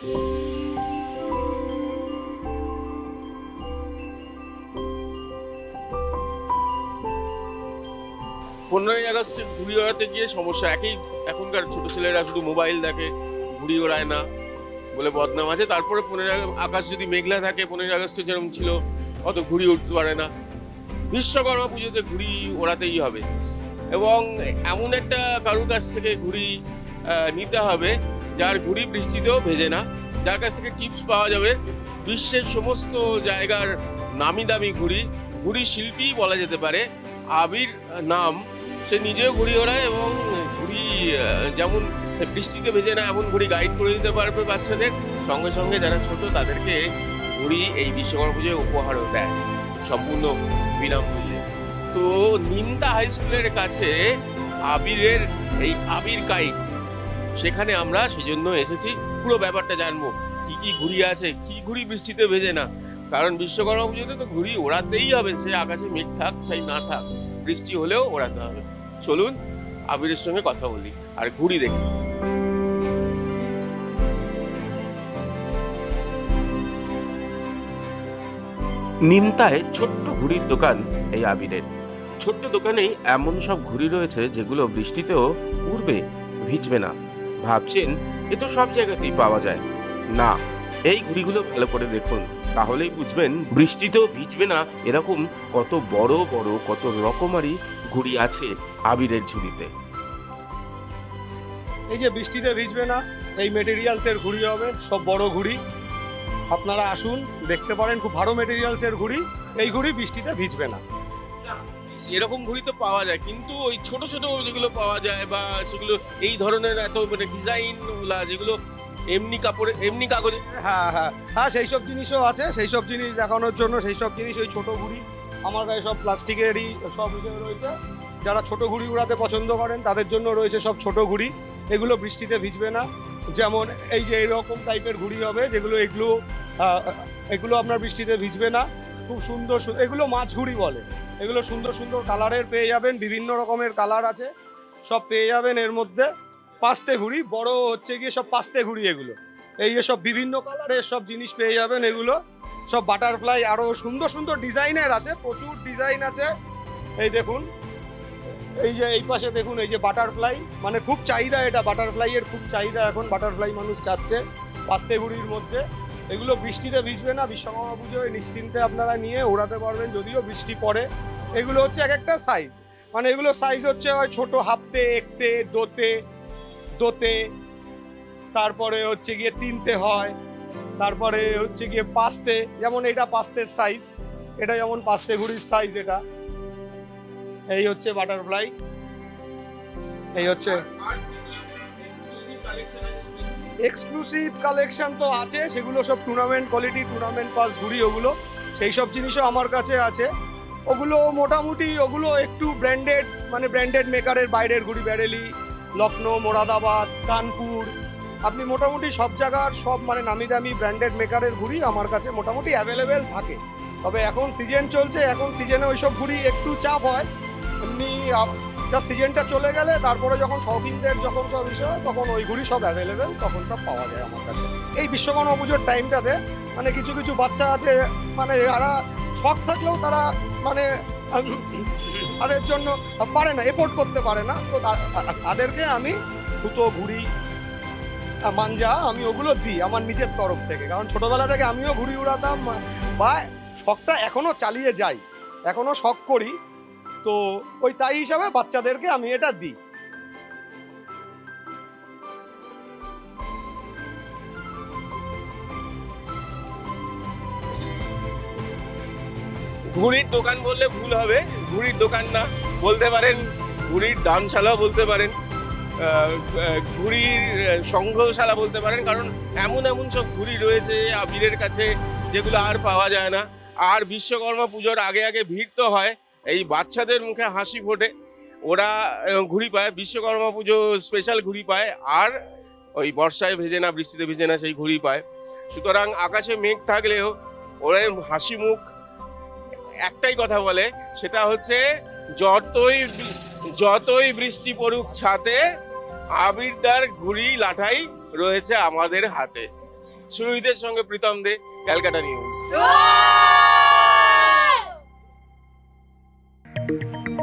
পনেরোই আগস্টে ঘুড়ি ওড়াতে গিয়ে সমস্যা একই। এখনকার ছোট ছেলেরা শুধু মোবাইল দেখে, ঘুড়ি ওড়ায় না বলে বদনাম আছে। তারপরে পনেরোই আকাশ যদি মেঘলা থাকে, পনেরোই আগস্টে যেরকম ছিল অত ঘুড়ি উঠতে পারে না। বিশ্বকর্মা পুজোতে ঘুড়ি ওড়াতেই হবে। এবং এমন একটা কারুর কাছ থেকে ঘুড়ি নিতে হবে যার ঘুড়ি বৃষ্টিতেও ভেজে না, যার কাছ থেকে টিপস পাওয়া যাবে, বিশ্বের সমস্ত জায়গার নামি দামি ঘুড়ি ঘুড়ি শিল্পী বলা যেতে পারে। আবির নাম, সে নিজেও ঘুড়ি ওড়ায় এবং ঘুড়ি যেমন বৃষ্টিতে ভেজে না, এমন ঘুড়ি গাইড করে দিতে পারবে বাচ্চাদের। সঙ্গে সঙ্গে যারা ছোট, তাদেরকে ঘুড়ি এই বিশ্বকর্মা পুজোয় উপহারও দেয়। সম্পূর্ণ বিনামূল্যে তো নিমতা হাই স্কুলের কাছে আবিরের, এই আবির কাইট সেখানে আমরা সেজন্য এসেছি। পুরো ব্যাপারটা জানব। কি কি ঘুড়ি আছে? কি ঘুড়ি বৃষ্টিতে ভেজে না? কারণ বিশ্বকর্মা পুজোতে তো ঘুড়ি ওড়াতেই হবে। সে আকাশে মেঘ থাক চাই না থাক, বৃষ্টি হলেও ওড়াতে হবে। চলুন, আবিরের সঙ্গে কথা বলি আর ঘুড়ি দেখি। নিমতায় ছোট্ট ঘুড়ির দোকান এই আবিরের। ছোট্ট দোকানেই এমন সব ঘুড়ি রয়েছে যেগুলো বৃষ্টিতেও উড়বে, ভিজবে না। ভাবছেন, এ তো সব জায়গাতেই পাওয়া যায়। না, এই ঘুড়িগুলো ভালো করে দেখুন, তাহলেই বুঝবেন বৃষ্টিতেও ভিজবে না এরকম কত বড় বড়, কত রকমারি ঘুড়ি আছে আবিরের ঝুড়িতে। এই যে বৃষ্টিতে ভিজবে না, এই মেটেরিয়ালসের ঘুড়ি হবে, সব বড় ঘুড়ি আপনারা আসুন, দেখতে পারেন, খুব ভালো মেটেরিয়ালসের ঘুড়ি এই ঘুড়ি বৃষ্টিতে ভিজবে না। এরকম ঘুড়ি তো পাওয়া যায়। কিন্তু ওই ছোট ছোট যেগুলো পাওয়া যায় বা সেগুলো এই ধরনের এত মানে ডিজাইন ওলা যেগুলো এমনি কাপড়ে, এমনি কাগজে। হ্যাঁ হ্যাঁ। হ্যাঁ সেই সব জিনিসও আছে। সেই সব জিনিস দেখানোর জন্য সেই সব জিনিস, ওই ছোট ঘুড়ি, আমার গায়ে সব প্লাস্টিকেরই সব ইয়ে রয়েছে। যারা ছোট ঘুড়ি উড়াতে পছন্দ করেন, তাদের জন্য রয়েছে সব ছোট ঘুড়ি। এগুলো বৃষ্টিতে ভিজবে না। যেমন এই যে এরকম টাইপের ঘুড়ি হবে, যেগুলো এগুলো এগুলো আপনার বৃষ্টিতে ভিজবে না। খুব সুন্দর এগুলো মাছ ঘুড়ি বলে। এগুলো সুন্দর সুন্দর কালারের পেয়ে যাবেন, বিভিন্ন রকমের কালার আছে, সব পেয়ে যাবেন এর মধ্যে। পাস্তে ঘুড়ি, বড় হচ্ছে গিয়ে সব পাস্তে ঘুড়ি এগুলো। এই যে সব বিভিন্ন কালারের সব জিনিস পেয়ে যাবেন এগুলো। সব বাটারফ্লাই আরও সুন্দর সুন্দর ডিজাইনের আছে, প্রচুর ডিজাইন আছে। এই দেখুন, এই যে এই পাশে দেখুন, এই যে বাটারফ্লাই মানে খুব চাহিদা এটা বাটারফ্লাই এর খুব চাহিদা এখন বাটারফ্লাই মানুষ চাচ্ছে পাস্তে ঘুড়ির মধ্যে। এগুলো বৃষ্টিতে ভিজবে না, বিশ্বকর্মা পুজোয় নিশ্চিন্তে আপনারা নিয়ে ওড়াতে পারবেন, যদিও বৃষ্টি পড়ে। এগুলো হচ্ছে এক একটা সাইজ মানে এগুলো সাইজ হচ্ছে হয় ছোট হাফতে, একতে, দোতে দোতে, তারপরে হচ্ছে গিয়ে তিনতে হয়, তারপরে হচ্ছে গিয়ে পাস্তে যেমন এটা পাস্তের সাইজ এটা যেমন পাস্তে ঘুড়ির সাইজ এটা। এই হচ্ছে বাটারফ্লাই এই হচ্ছে এক্সক্লুসিভ কালেকশন তো আছে, সেগুলো সব টুর্নামেন্ট কোয়ালিটি টুর্নামেন্ট পাস ঘুরি ওগুলো। সেই সব জিনিসও আমার কাছে আছে। ওগুলো মোটামুটি, ওগুলো একটু ব্র্যান্ডেড মানে ব্র্যান্ডেড মেকারের বাইরের ঘুড়ি ব্যারেলি, লখনৌ, মোরাদাবাদ, কানপুর। আপনি মোটামুটি সব জায়গার সব মানে নামি দামি ব্র্যান্ডেড মেকারের ঘুড়ি আমার কাছে মোটামুটি অ্যাভেলেবেল থাকে। তবে এখন সিজন চলছে, এখন সিজনে ওইসব ঘুড়ি একটু চাপ হয়। এমনি যা সিজনটা চলে গেলে, তারপরে যখন শৌখিনদের যখন সব হয়, তখন ওই ঘুড়ি সব অ্যাভেলেবেল তখন সব পাওয়া যায় আমার কাছে। এই বিশ্বকর্মা পুজোর টাইমটাতে মানে কিছু কিছু বাচ্চা আছে মানে যারা শখ থাকলেও তারা মানে তাদের জন্য পারে না এফোর্ড করতে পারে না। তো তাদেরকে আমি সুতো ঘুড়ি মাঞ্জা, আমি ওগুলো দিই আমার নিজের তরফ থেকে। কারণ ছোটবেলা থেকে আমিও ঘুড়ি উড়াতাম, বা শখটা এখনও চালিয়ে যাই। এখনও শখ করি তো ওই তাই হিসাবে বাচ্চাদেরকে আমি এটা দিই। ঘুড়ির দোকান বললে ভুল হবে, ঘুড়ির দোকান না, বলতে পারেন ঘুড়ির দানশালাও বলতে পারেন ঘুড়ির সংগ্রহশালা বলতে পারেন, কারণ এমন এমন সব ঘুড়ি রয়েছে আবিরের কাছে যেগুলো আর পাওয়া যায় না। আর বিশ্বকর্মা পুজোর আগে আগে ভিড় তো হয় এই বাচ্চাদের মুখে হাসি ফোটে। ওরা ঘুড়ি পায়, বিশ্বকর্মা পুজো স্পেশাল ঘুড়ি পায়, আর ওই বর্ষায় ভেজে না, বৃষ্টিতে ভেজে না, সেই ঘুড়ি পায়। সুতরাং আকাশে মেঘ থাকলেও ওরা হাসি মুখ, একটাই কথা বলে, সেটা হচ্ছে যতই যতই বৃষ্টি পড়ুক ছাতে, আবিরদার ঘুড়ি লাঠাই রয়েছে আমাদের হাতে। সুরহিতের সঙ্গে Pritam De, Calcutta news. Thank you.